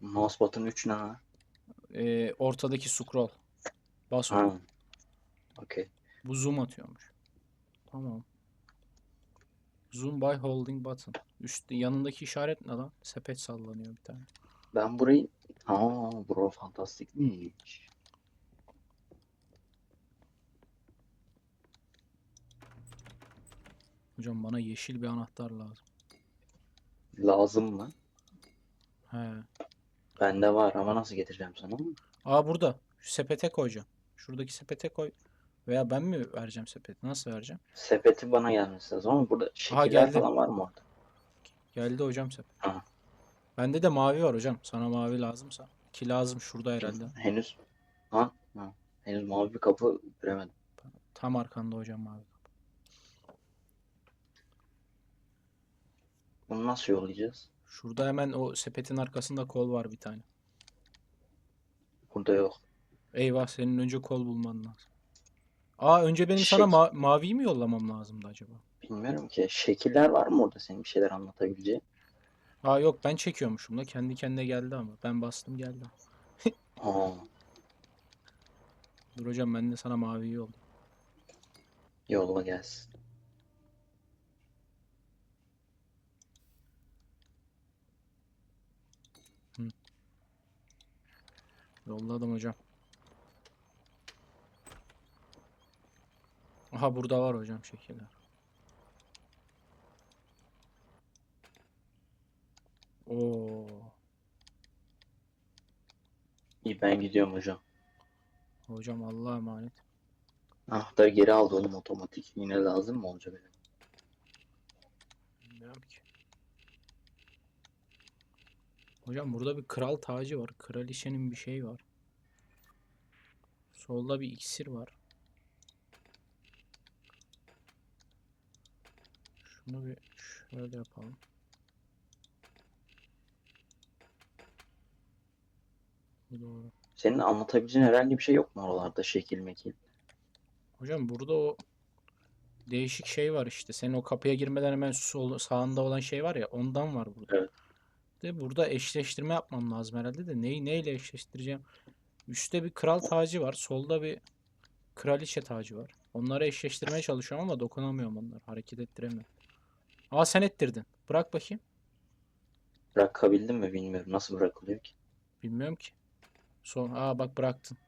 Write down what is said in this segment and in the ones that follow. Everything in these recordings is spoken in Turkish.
Mousepot'un 3 ne lan? Ee, ortadaki scroll. Bas Ha. onu. Okey. Bu zoom atıyormuş. Tamam. Zoom by holding button. Üstte yanındaki işaret ne lan? Sepet sallanıyor bir tane. Ben burayı... Aa bro fantastikmiş. Hocam bana yeşil bir anahtar lazım. Lazım mı? He. Bende var ama nasıl getireceğim sana? Aa burada. Şu sepete koyacağım. Şuradaki sepete koy. Veya ben mi vereceğim sepeti? Nasıl vereceğim? Sepeti bana gelmesi lazım ama burada şekiller geldi. falan var mı orada? Geldi hocam sepet. Ha. Bende de mavi var hocam. Sana mavi lazımsa. Ki lazım şurada herhalde. Henüz... Ha? ha. Henüz mavi bir kapı göremedim. Tam arkanda hocam mavi. Bunu nasıl yollayacağız? Şurada hemen o sepetin arkasında kol var bir tane. Burada yok. Eyvah senin önce kol bulman lazım. Aa önce benim sana Şek- ma- maviyi mi yollamam lazımdı acaba? Bilmiyorum ki. Şekiller var mı orada senin bir şeyler anlatabileceğin? Aa yok ben çekiyormuşum da kendi kendine geldi ama. Ben bastım geldi. Aa, Dur hocam ben de sana maviyi yollayayım. yolla gelsin. Yolladım hocam. Aha burada var hocam şekiller. Oo. İyi ben gidiyorum hocam. Hocam Allah'a emanet. Anahtarı geri aldı oğlum otomatik. Yine lazım mı olacak? Bilmiyorum ki. Hocam burada bir kral tacı var. Kraliçenin bir şey var. Solda bir iksir var. Şunu bir şöyle yapalım. Bu doğru. Senin anlatabileceğin herhangi bir şey yok mu oralarda şekil mekil? Hocam burada o değişik şey var işte. Senin o kapıya girmeden hemen sol, sağında olan şey var ya ondan var burada. Evet. De burada eşleştirme yapmam lazım herhalde de neyi neyle eşleştireceğim? Üstte bir kral tacı var. Solda bir kraliçe tacı var. Onları eşleştirmeye çalışıyorum ama dokunamıyorum onları. Hareket ettiremiyorum. Aa sen ettirdin. Bırak bakayım. Bırakabildim mi bilmiyorum. Nasıl bırakılıyor ki? Bilmiyorum ki. Son aa bak bıraktın.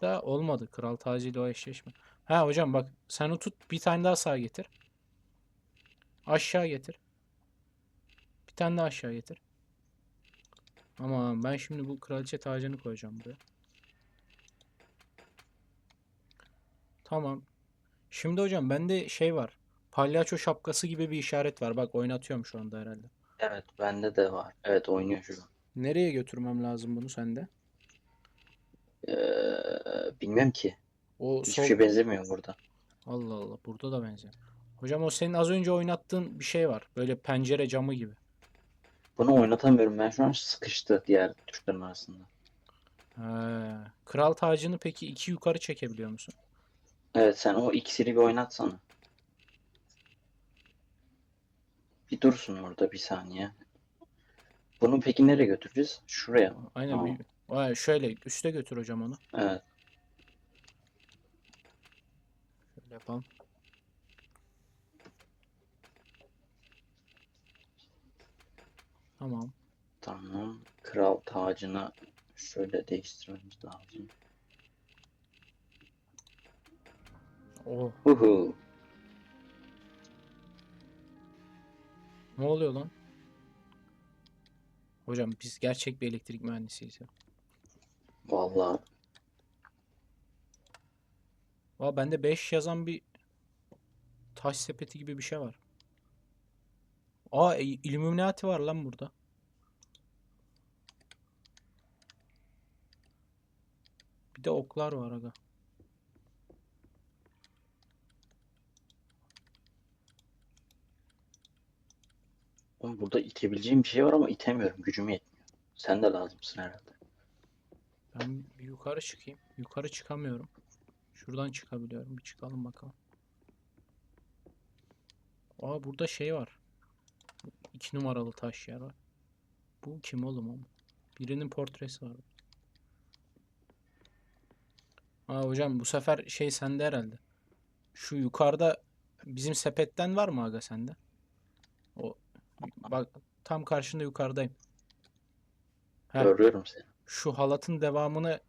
Da olmadı. Kral tacıyla o eşleşme. Ha hocam bak sen o tut bir tane daha sağa getir. Aşağı getir. Bir tane daha aşağı getir. Ama ben şimdi bu kraliçe tacını koyacağım buraya. Tamam. Şimdi hocam bende şey var. Palyaço şapkası gibi bir işaret var. Bak oynatıyorum şu anda herhalde. Evet bende de var. Evet oynuyor şu an. Nereye götürmem lazım bunu sende? Ee, bilmiyorum ki. O Hiçbir sol şey benzemiyor burada. Allah Allah burada da benziyor. Hocam o senin az önce oynattığın bir şey var. Böyle pencere camı gibi. Bunu oynatamıyorum ben şu an sıkıştı diğer tuşların arasında. He. Kral tacını peki iki yukarı çekebiliyor musun? Evet sen o iksiri bir oynatsana. Bir dursun orada bir saniye. Bunu peki nereye götüreceğiz? Şuraya mı? Aynen Tamam. bir Vay, şöyle üste götür hocam onu. Evet. Şöyle yapalım. Tamam. Tamam. Kral tacını şöyle değiştirmemiz lazım. Oh. Huhu. Ne oluyor lan? Hocam biz gerçek bir elektrik mühendisiyiz ya. Vallahi Aa bende 5 yazan bir taş sepeti gibi bir şey var. Aa e, Illuminati var lan burada. Bir de oklar var aga. Oğlum burada itebileceğim bir şey var ama itemiyorum. Gücüm yetmiyor. Sen de lazımsın herhalde. Ben bir yukarı çıkayım. Yukarı çıkamıyorum. Şuradan çıkabiliyorum. Bir çıkalım bakalım. Aa burada şey var. İki numaralı taş yer var. Bu kim oğlum ama? Birinin portresi var. Aa hocam bu sefer şey sende herhalde. Şu yukarıda bizim sepetten var mı aga sende? O bak tam karşında yukarıdayım. Heh, Görüyorum seni. şu halatın devamını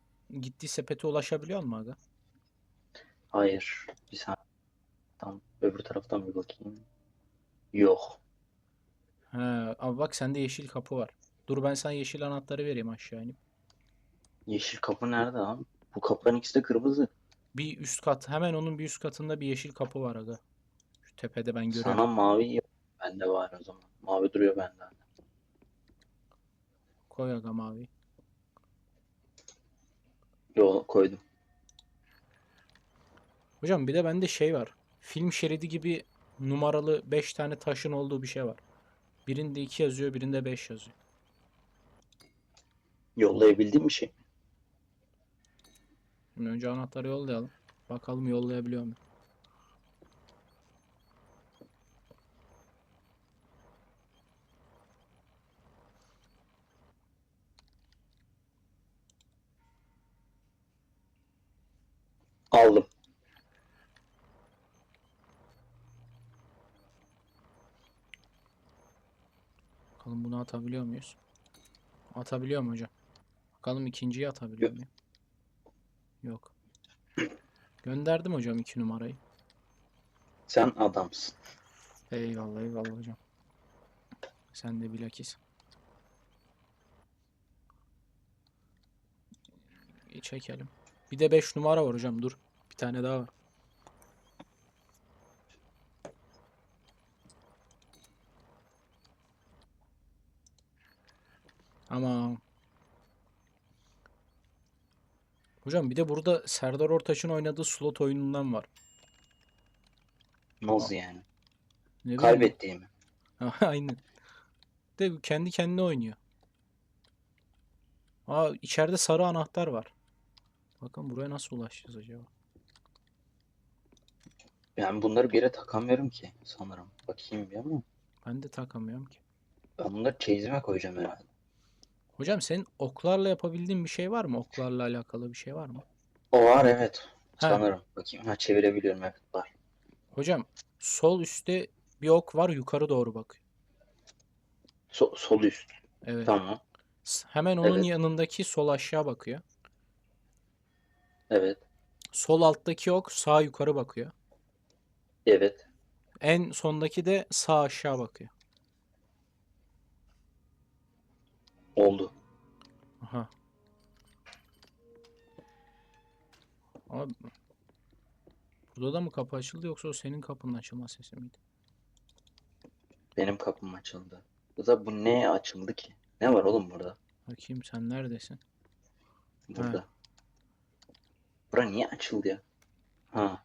gittiği sepete ulaşabiliyor mu aga? Hayır. Bir saniye. Tam öbür taraftan bir bakayım. Yok. He, ama bak sende yeşil kapı var. Dur ben sana yeşil anahtarı vereyim aşağı inip. Yeşil kapı nerede lan? Bu kapıların ikisi de kırmızı. Bir üst kat hemen onun bir üst katında bir yeşil kapı var aga. Şu tepede ben görüyorum. Sana mavi yok. Bende var o zaman. Mavi duruyor bende. Koy aga mavi. Yok koydum. Hocam bir de bende şey var. Film şeridi gibi numaralı 5 tane taşın olduğu bir şey var. Birinde 2 yazıyor, birinde 5 yazıyor. Yollayabildiğim bir şey. Şimdi önce anahtarı yollayalım. Bakalım yollayabiliyor mu? Aldım. Bakalım bunu atabiliyor muyuz? Atabiliyor mu hocam? Bakalım ikinciyi atabiliyor muyum? Yok. Gönderdim hocam 2 numarayı. Sen adamsın. Eyvallah eyvallah hocam. Sen de bilakis. Çekelim. Bir de 5 numara var hocam dur. Bir tane daha var. Ama Hocam bir de burada Serdar Ortaç'ın oynadığı slot oyunundan var. Nasıl yani? Ne Kaybettiğimi. Aynen. De kendi kendine oynuyor. Aa içeride sarı anahtar var. Bakın buraya nasıl ulaşacağız acaba? Ben bunları bir yere takamıyorum ki sanırım. Bakayım bir ama. Ben de takamıyorum ki. Ben bunları çeyizime koyacağım herhalde. Hocam senin oklarla yapabildiğin bir şey var mı? Oklarla alakalı bir şey var mı? O var evet. Ha. Sanırım. Bakayım. Ha çevirebiliyorum evet var. Hocam sol üstte bir ok var yukarı doğru bakıyor. So- sol üst. Evet. Tamam. Hemen onun Evet. yanındaki sol aşağı bakıyor. Evet. Sol alttaki ok sağ yukarı bakıyor. Evet. En sondaki de sağ aşağı bakıyor. Oldu. Aha. Abi, burada da mı kapı açıldı yoksa o senin kapının açılma sesi miydi? Benim kapım açıldı. Kıza bu ne açıldı ki? Ne var oğlum burada? Bakayım sen neredesin? Burada. Bura niye açıldı ya? Ha.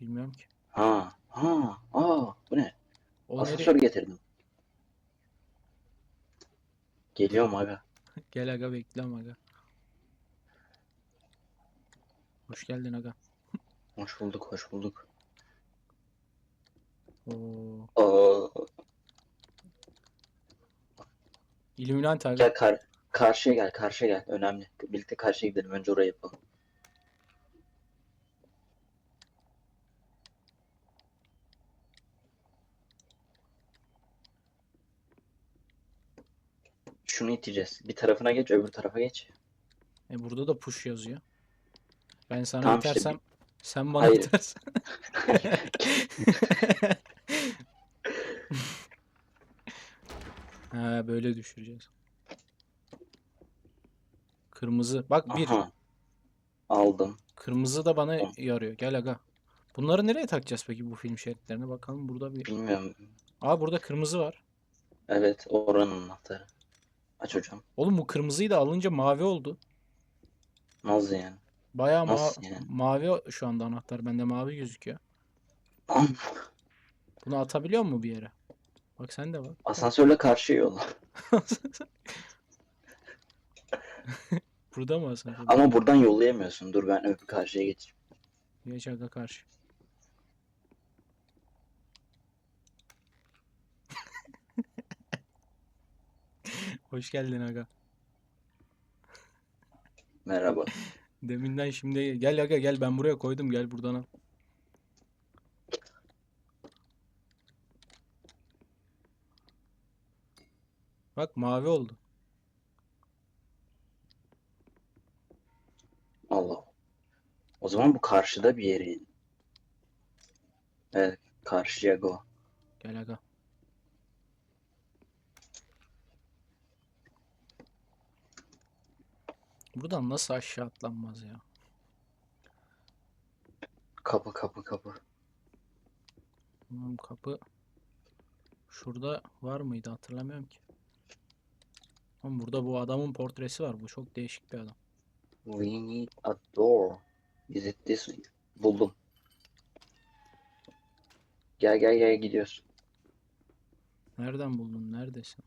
Bilmiyorum ki. Ha. Ha. Aa, bu ne? O nereye? Asansör getirdim. Geliyorum aga. Gel aga bekliyorum aga. Hoş geldin aga. Hoş bulduk, hoş bulduk. Oo. Illuminati aga. gel kar karşıya gel, karşıya gel. Önemli. Birlikte karşıya gidelim. Önce orayı yapalım. Şunu iteceğiz. Bir tarafına geç, öbür tarafa geç. E burada da push yazıyor. Ben sana Tamam işte, itersem sen bana Hayır. itersen. Ha böyle düşüreceğiz. Kırmızı. Bak bir. Aha. Aldım. Kırmızı da bana Tamam. yarıyor. Gel aga. Bunları nereye takacağız peki bu film şeritlerine? Bakalım burada bir. Bilmiyorum. Aa burada kırmızı var. Evet, oranın anahtarı. Aç hocam. Oğlum bu kırmızıyı da alınca mavi oldu. Nasıl yani? Bayağı ma- Nasıl yani? mavi şu anda anahtar. Bende mavi gözüküyor. Bunu atabiliyor mu bir yere? Bak sen de bak. Asansörle karşıya yolla. Burada mı asansör? Ama buradan yollayamıyorsun. Dur ben öbür karşıya geçeyim. Geç aga karşı. Hoş geldin aga. Merhaba. Deminden şimdi gel aga gel ben buraya koydum gel buradan al. Bak mavi oldu. Allah. O zaman bu karşıda bir yerin. Evet, karşıya go. Gel aga. Buradan nasıl aşağı atlanmaz ya? Kapı kapı kapı. Tamam kapı. Şurada var mıydı hatırlamıyorum ki. Ama burada bu adamın portresi var. Bu çok değişik bir adam. We need a door. Is it this way? Buldum. Gel gel gel gidiyoruz. Nereden buldun? Neredesin?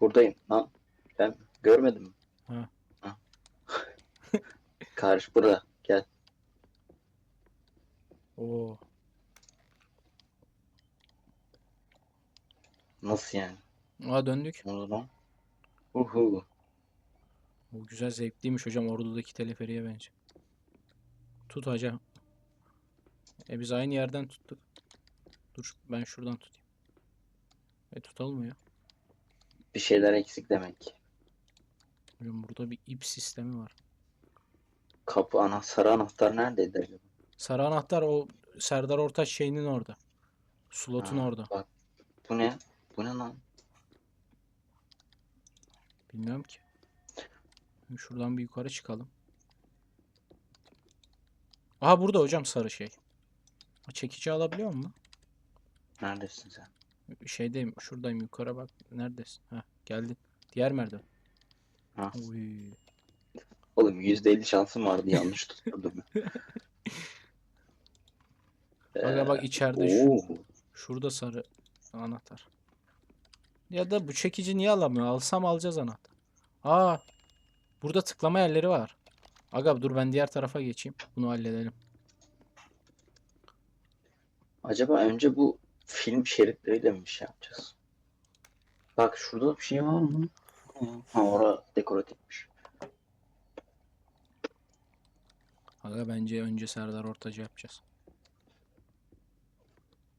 Buradayım. Lan ben görmedim mi? Ha. Ha. Karşı burada. Gel. Oo. Nasıl yani? Aa döndük. O zaman. Uhu. O güzel zevkliymiş hocam. Ordu'daki teleferiye bence. Tut hocam. E biz aynı yerden tuttuk. Dur ben şuradan tutayım. E tutalım ya? Bir şeyler eksik demek. Hocam burada bir ip sistemi var. Kapı ana sarı anahtar neredeydi acaba? Sarı anahtar o Serdar Ortaç şeyinin orada. Slotun Ha, orada. Bak. Bu ne? Bu ne lan? Bilmiyorum ki. Şuradan bir yukarı çıkalım. Aha burada hocam sarı şey. Ha, Çekici alabiliyor mu? Neredesin sen? Şeydeyim, şuradayım yukarı bak. Neredesin? Ha, geldin. Diğer merdiven. Ha. Uy. Oğlum %50 şansım vardı yanlış tutturdum. Aga bak içeride şu, şurada sarı anahtar. Ya da bu çekici niye alamıyor? Alsam alacağız anahtar. Aa, burada tıklama yerleri var. Aga dur ben diğer tarafa geçeyim. Bunu halledelim. Acaba önce bu film şeritleriyle mi bir şey yapacağız? Bak şurada bir şey var mı? Ha orada dekoratifmiş. Aga bence önce Serdar Ortaç'ı yapacağız.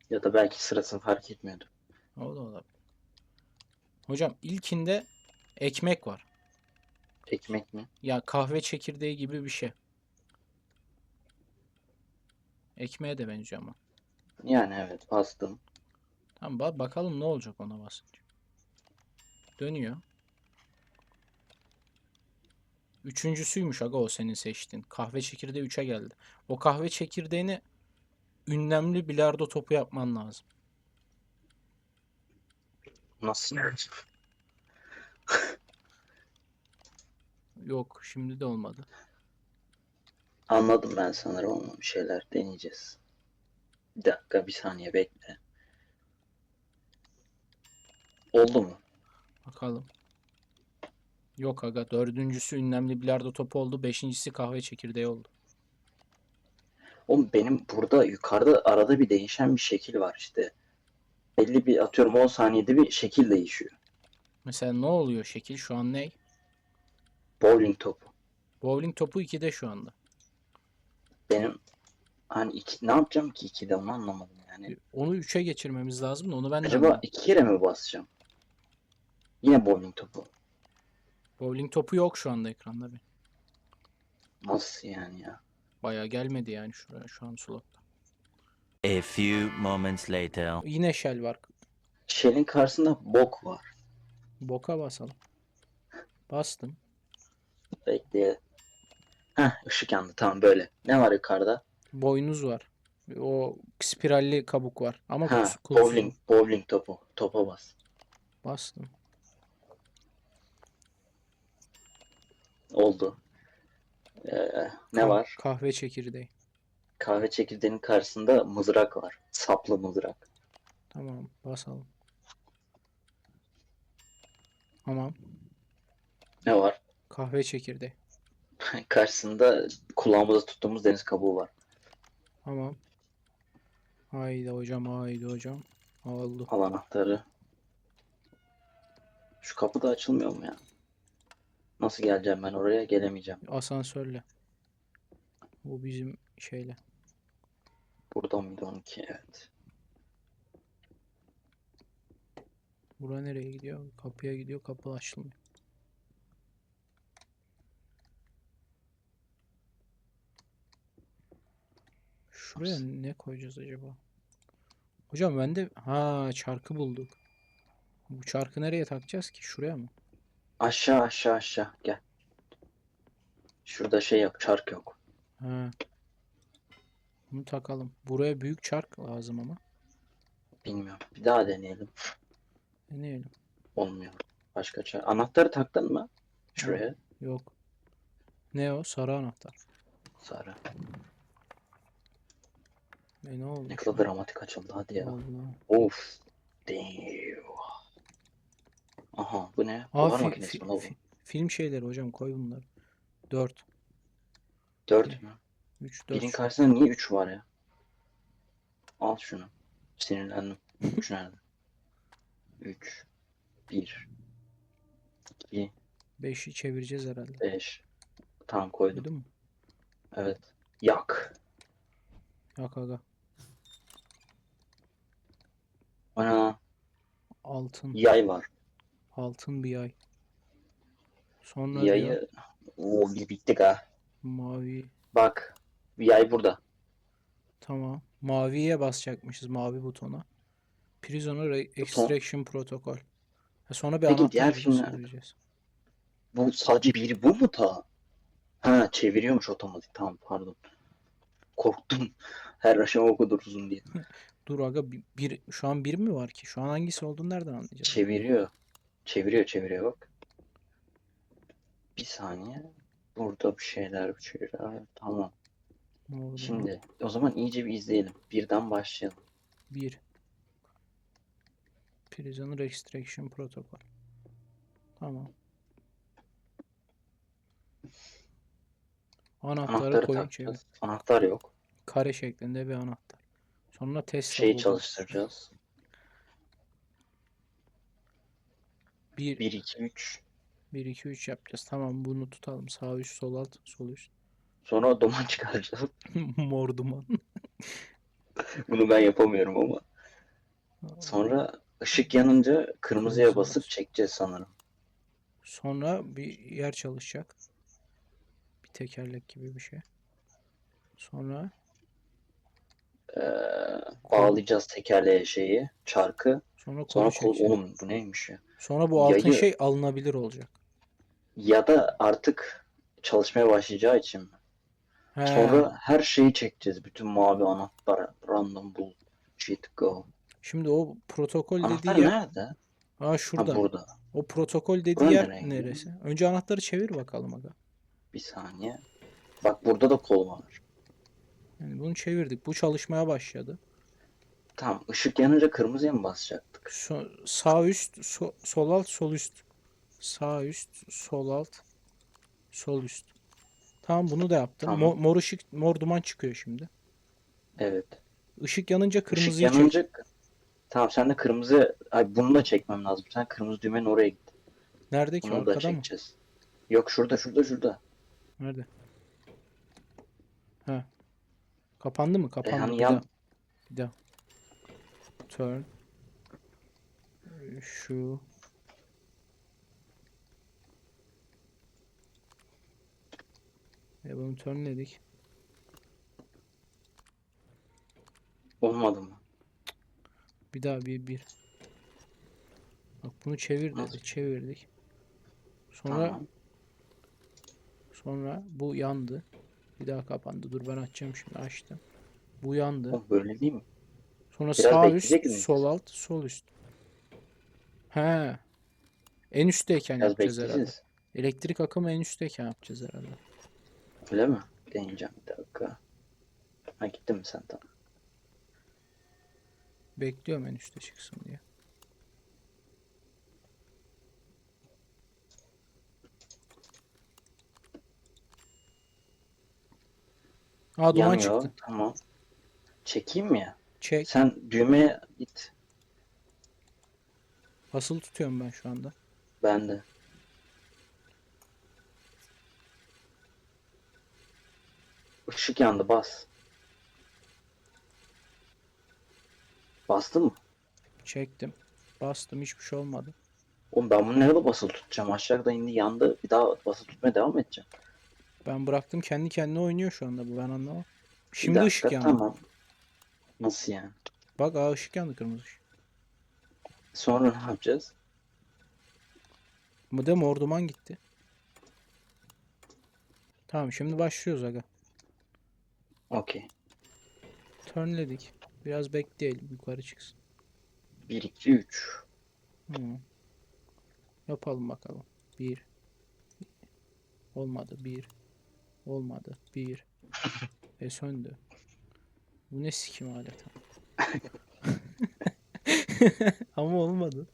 Ya da belki sırasını fark etmiyordu. O da olabilir. Hocam ilkinde ekmek var. Ekmek mi? Ya kahve çekirdeği gibi bir şey. Ekmeğe de benziyor ama. Yani evet bastım. Tamam ba- bakalım ne olacak ona basınca. Dönüyor. Üçüncüsüymüş aga o senin seçtiğin. Kahve çekirdeği 3'e geldi. O kahve çekirdeğini ünlemli bilardo topu yapman lazım. Nasıl? Yok şimdi de olmadı. Anladım ben sanırım bir şeyler deneyeceğiz. Bir dakika bir saniye bekle. Oldu mu? Bakalım. Yok aga dördüncüsü ünlemli bilardo topu oldu. Beşincisi kahve çekirdeği oldu. Oğlum benim burada yukarıda arada bir değişen bir şekil var işte. Belli bir atıyorum 10 saniyede bir şekil değişiyor. Mesela ne oluyor şekil şu an ne? Bowling topu. Bowling topu 2'de şu anda. Benim hani iki, ne yapacağım ki 2'de onu anlamadım yani. Onu 3'e geçirmemiz lazım da onu ben de Acaba anlamadım. iki kere mi basacağım? Yine bowling topu. Bowling topu yok şu anda ekranda bir. Nasıl yani ya? Bayağı gelmedi yani şuraya şu an slotta. A few moments later. Yine shell var. Shell'in karşısında bok var. Boka basalım. Bastım. Bekle. Heh ışık yandı tamam böyle. Ne var yukarıda? Boynuz var. O spiralli kabuk var. Ama Ha bowling, bowling topu. Topa bas. Bastım. Oldu. Ee, ne Kah- var? Kahve çekirdeği. Kahve çekirdeğinin karşısında mızrak var. Saplı mızrak. Tamam basalım. Tamam. Ne var? Kahve çekirdeği. Karşısında kulağımıza tuttuğumuz deniz kabuğu var. Tamam. Haydi hocam haydi hocam. Oldu. Al anahtarı. Şu kapı da açılmıyor mu ya? Nasıl geleceğim ben oraya? Gelemeyeceğim. Asansörle. Bu bizim şeyle. Burada mıydı 12? Evet. Bura nereye gidiyor? Kapıya gidiyor. Kapı açılmıyor. Şuraya ne koyacağız acaba? Hocam ben de ha çarkı bulduk. Bu çarkı nereye takacağız ki? Şuraya mı? Aşağı aşağı aşağı gel. Şurada şey yok, çark yok. Ha. Bunu takalım. Buraya büyük çark lazım ama. Bilmiyorum. Bir daha deneyelim. Deneyelim. Olmuyor. Başka çark. Anahtarı taktın mı? Şuraya. Yok. Ne o? Sarı anahtar. Sarı. E ne oldu? Ne kadar dramatik açıldı hadi ya. Allah. Of. Damn. Aha bu ne? Aa, Buhar fi- makinesi fi- mi lan bu? fi- film şeyleri hocam koy bunları. 4. Dört mü? 3 4. Birin karşısında niye 3 var ya? Al şunu. Sinirlendim. 3 nerede? 3 1 2 5'i çevireceğiz herhalde. 5 Tamam koydum. Duydun mu? Evet. Yak. Yak aga. Ana Altın. yay var. Altın bir yay. Sonra diyor Yayı Oo biz bittik ha. mavi. Bak. Yay burada. Tamam. Maviye basacakmışız mavi butona. Prisoner Extraction Protocol. Ha, sonra bir Peki anahtar diğer filmlerde? çevireceğiz. Bu sadece biri bu mu ta? Ha çeviriyormuş otomatik. Tamam pardon. Korktum. Her aşama o kadar uzun diye. Dur aga bir, bir- şu an bir mi var ki? Şu an hangisi olduğunu nereden anlayacağız? Çeviriyor. Çeviriyor çeviriyor bak. Bir saniye. Burada bir şeyler şeyler. Tamam. Ne oldu? Şimdi o zaman iyice bir izleyelim. Birden başlayalım. 1. Prisoner Extraction Protocol. Tamam. Anahtarı Anahtarı koyun çevir. takacağız. Anahtar yok. Kare şeklinde bir anahtar. Sonra Tesla Şeyi buldum. çalıştıracağız. 1, 1 2 3. 1, 2, 3 yapacağız. Tamam bunu tutalım. Sağ üst, sol alt, sol üst. Sonra duman çıkaracağız. Mor duman. Bunu ben yapamıyorum ama. Sonra ışık yanınca kırmızıya Kırmızı basıp bas. çekeceğiz sanırım. Sonra bir yer çalışacak. Bir tekerlek gibi bir şey. Sonra Ee, bağlayacağız tekerleğe şeyi, çarkı. sonra Sonra kol, oğlum bu neymiş ya? Sonra bu altın Yayı- şey alınabilir olacak. Ya da artık çalışmaya başlayacağı için mi? He, Sonra her şeyi çekeceğiz. Bütün mavi anahtar, random bull, shit go. Şimdi o protokol Anahtar dediği yer. nerede? Aa Ha şurada. burada. O protokol dediği yer gidiyor? neresi? Önce anahtarı çevir bakalım aga. Bir saniye. Bak burada da kol var. Yani bunu çevirdik. Bu çalışmaya başladı. Tamam. ışık yanınca kırmızıya mı basacaktık? So- sağ üst, so- sol alt, sol üst. Sağ üst, sol alt, sol üst. Tamam bunu da yaptım. Tamam. Mo- mor ışık, mor duman çıkıyor şimdi. Evet. Işık yanınca Işık kırmızıyı çek. yanınca Tamam sen de kırmızı Ay bunu da çekmem lazım. Sen kırmızı düğmenin oraya git. Nerede ki Bunu da arkada mı? çekeceğiz. Yok şurada şurada şurada. Nerede? Ha. Kapandı mı? Kapandı. hani Bir yan- daha. Bir daha. Turn. Şu. E bunu turnledik. Olmadı mı? Bir daha bir bir. Bak bunu çevir Nasıl? dedik. Çevirdik. Sonra Tamam. sonra bu yandı. Bir daha kapandı. Dur ben açacağım şimdi. Açtım. Bu yandı. Oğlum böyle değil mi? Sonra Biraz sağ üst, miyiz? sol alt, sol üst. He. En üstteyken Biraz yapacağız herhalde. Elektrik akımı en üstteyken yapacağız herhalde. Öyle mi? Deneyeceğim bir dakika. Ha gittin mi sen tamam. Bekliyorum en üste çıksın diye. Aa duman Yanıyor. çıktı. Tamam. Çekeyim mi ya? Çek. Sen düğmeye git. Basılı tutuyorum ben şu anda. Ben de. Işık yandı bas. Bastın mı? Çektim. Bastım hiçbir şey olmadı. Oğlum ben bunu nerede basılı tutacağım? Aşağıda indi yandı. Bir daha basılı tutmaya devam edeceğim. Ben bıraktım kendi kendine oynuyor şu anda bu ben anlamam. Şimdi dakika, ışık yandı. Tamam. Nasıl yani? Bak aa ışık yandı kırmızı ışık. Sonra ne yapacağız? Bu da mor duman gitti. Tamam şimdi başlıyoruz aga. Okey. Turnledik. Biraz bekleyelim yukarı çıksın. 1, 2, 3. Hı. Yapalım bakalım. Bir. Olmadı. Bir. Olmadı. Bir. Ve söndü. Bu ne sikim aleti? Ama olmadı.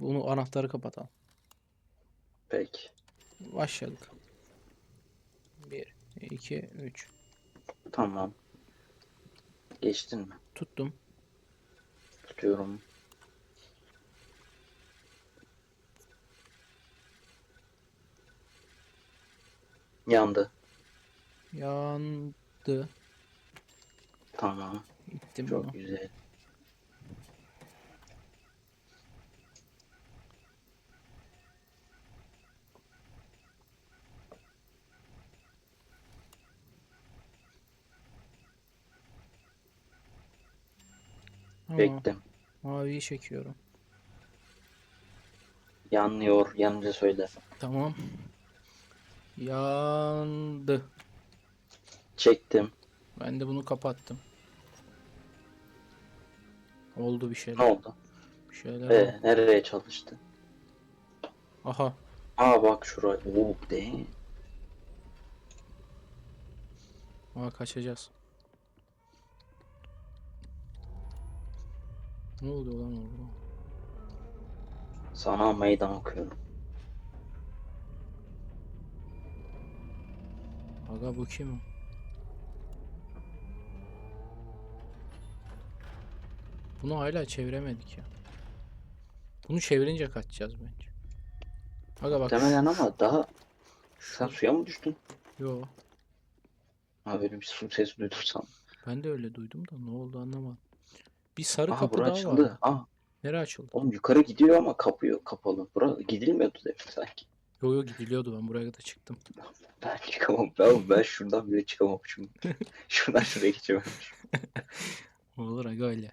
Bunu anahtarı kapatalım. Peki. Başladık. Bir, iki, üç. Tamam. Geçtin mi? Tuttum. Tutuyorum. Yandı. Yandı. Tamam. İttim Çok bunu. güzel. Tamam. Bekle. Maviyi çekiyorum. Yanıyor. Yanınca söyle. Tamam. Yandı. Çektim. Ben de bunu kapattım. Oldu bir Ne şeyler. oldu? Bir şeyler Ee, oldu. nereye çalıştı? Aha. Aa bak şuraya. Oo de. Aa kaçacağız. Ne oluyor lan orada? Sana meydan okuyorum. Aga bu kim? Bunu hala çeviremedik ya. Bunu çevirince kaçacağız bence. Aga bak Muhtemelen ama daha sen suya mı düştün? Yo. Ha böyle bir su sesi duydum sandım. Ben de öyle duydum da ne oldu anlamadım. Bir sarı Aa kapı daha açıldı. vardı. Aa Nereye açıldı? oğlum yukarı gidiyor ama kapıyor kapalı. Bura gidilmiyordu demek sanki. Yo yo gidiliyordu ben buraya da çıktım. Ben çıkamam. Ben, ben şuradan bile çıkamamışım. şuradan şuraya geçememişim. Olur aga öyle.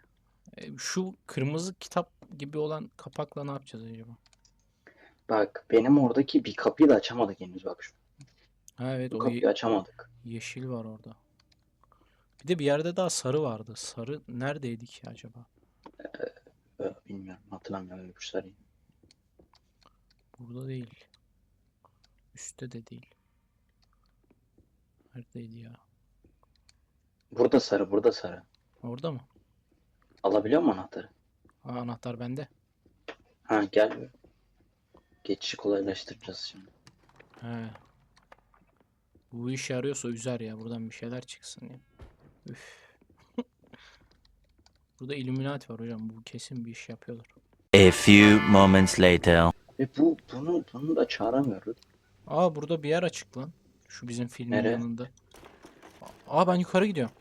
E, şu kırmızı kitap gibi olan kapakla ne yapacağız acaba? Bak benim oradaki bir kapıyı da açamadık henüz bak şu. Ha evet Bu o kapıyı açamadık. yeşil var orada. Bir de bir yerde daha sarı vardı. Sarı neredeydi ki acaba? Ee, bilmiyorum hatırlamıyorum öbür sarıyı. Burada değil. Üstte de değil. Neredeydi ya? Burada sarı burada sarı. Orada mı? Alabiliyor musun anahtarı? Aa, anahtar bende. Ha gel. Geçişi kolaylaştıracağız şimdi. He. Bu işe yarıyorsa üzer ya. Buradan bir şeyler çıksın ya. Üf. Burada Illuminati var hocam. Bu kesin bir iş yapıyorlar. A few moments later. Ve bu bunu bunu da çağıramıyoruz. Aa burada bir yer açık lan. Şu bizim filmin Nereye? yanında. Aa ben yukarı gidiyorum.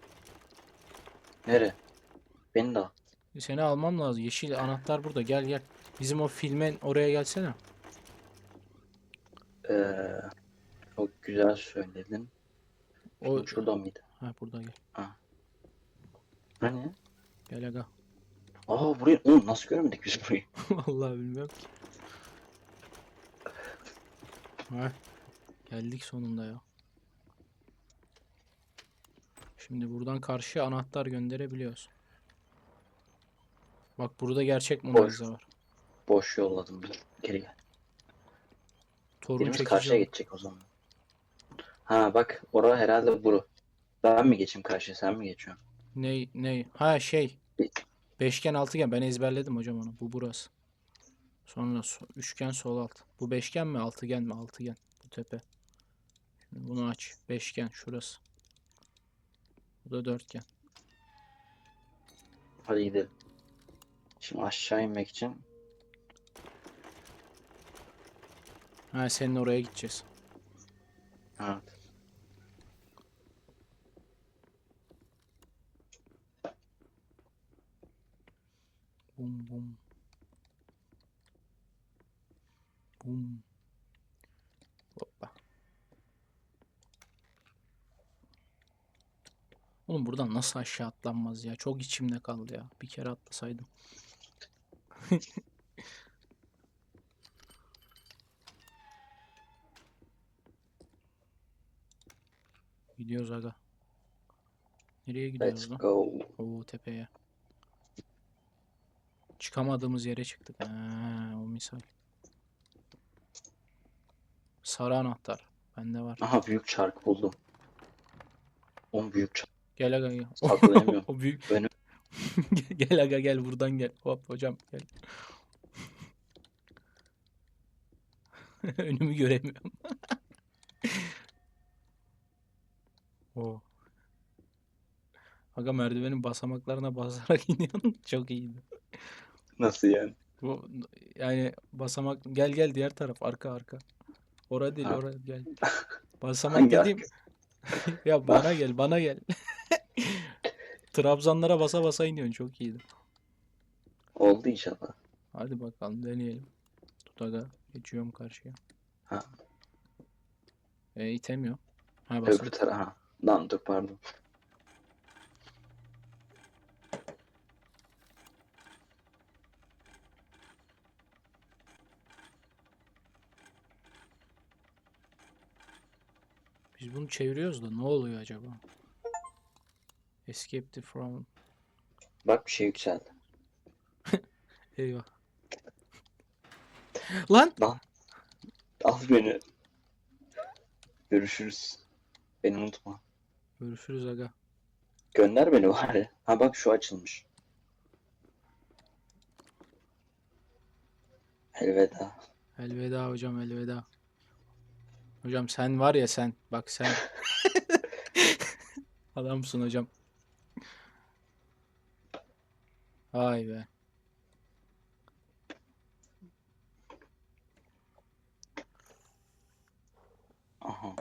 Nere? Beni de al. Seni almam lazım. Yeşil anahtar burada. Gel gel. Bizim o filmin oraya gelsene. Ee, çok güzel söyledin. O Şurada mıydı? ha burada gel. Hani? Gel aga. Aa burayı oğlum nasıl görmedik biz burayı? Vallahi bilmiyorum ki. Ha. Geldik sonunda ya. Şimdi buradan karşıya anahtar gönderebiliyoruz. Bak burada gerçek. Lisa var. Boş yolladım. Bir geri gel. Torun Birimiz çekici karşıya geçecek o zaman. Ha bak orada herhalde buru. Ben mi geçeyim karşıya sen mi geçiyorsun? Ney ney? Ha şey. Beşgen altıgen ben ezberledim hocam onu. Bu burası. Sonra so üçgen sol alt. Bu beşgen mi altıgen mi altıgen. Bu tepe. Şimdi bunu aç. Beşgen şurası. Bu da dörtgen. Hadi gidelim. Şimdi aşağı inmek için. Ha senin oraya gideceğiz. Evet. Bum bum. Bum. Hoppa. Oğlum buradan nasıl aşağı atlanmaz ya? Çok içimde kaldı ya. Bir kere atlasaydım. Gidiyoruz aga. Nereye gidiyoruz Let's lan? go. Oo tepeye. Çıkamadığımız yere çıktık. Ha, o misal. Sarı anahtar. Bende var. Aha büyük çark buldum. On büyük çark. Gel aga gel. Saklayamıyorum. O büyük. Benim- Gel aga gel buradan gel. Hop hocam gel. Önümü göremiyorum. Oo. Aga merdivenin basamaklarına basarak iniyorsun. Çok iyiydi. Nasıl yani? Bu yani basamak gel gel diğer taraf arka arka. Ora değil ora gel. Basamak Hangi dediğim ya bana gel bana gel. Trabzanlara basa basa iniyorsun çok iyiydi. Oldu inşallah. Hadi bakalım deneyelim. Tut aga geçiyorum karşıya. Ha. E itemiyor. Ha Öbür tarafa. Lan dur pardon. Biz bunu çeviriyoruz da ne oluyor acaba? Escape from Bak bir şey yükseldi. Eyvah. Lan Al beni. Görüşürüz. Beni unutma. görüşürüz aga. Gönder beni bari. Ha bak şu açılmış. Elveda. Elveda hocam elveda. Hocam sen var ya sen. Bak sen. Adamsın hocam. Vay be. Aha.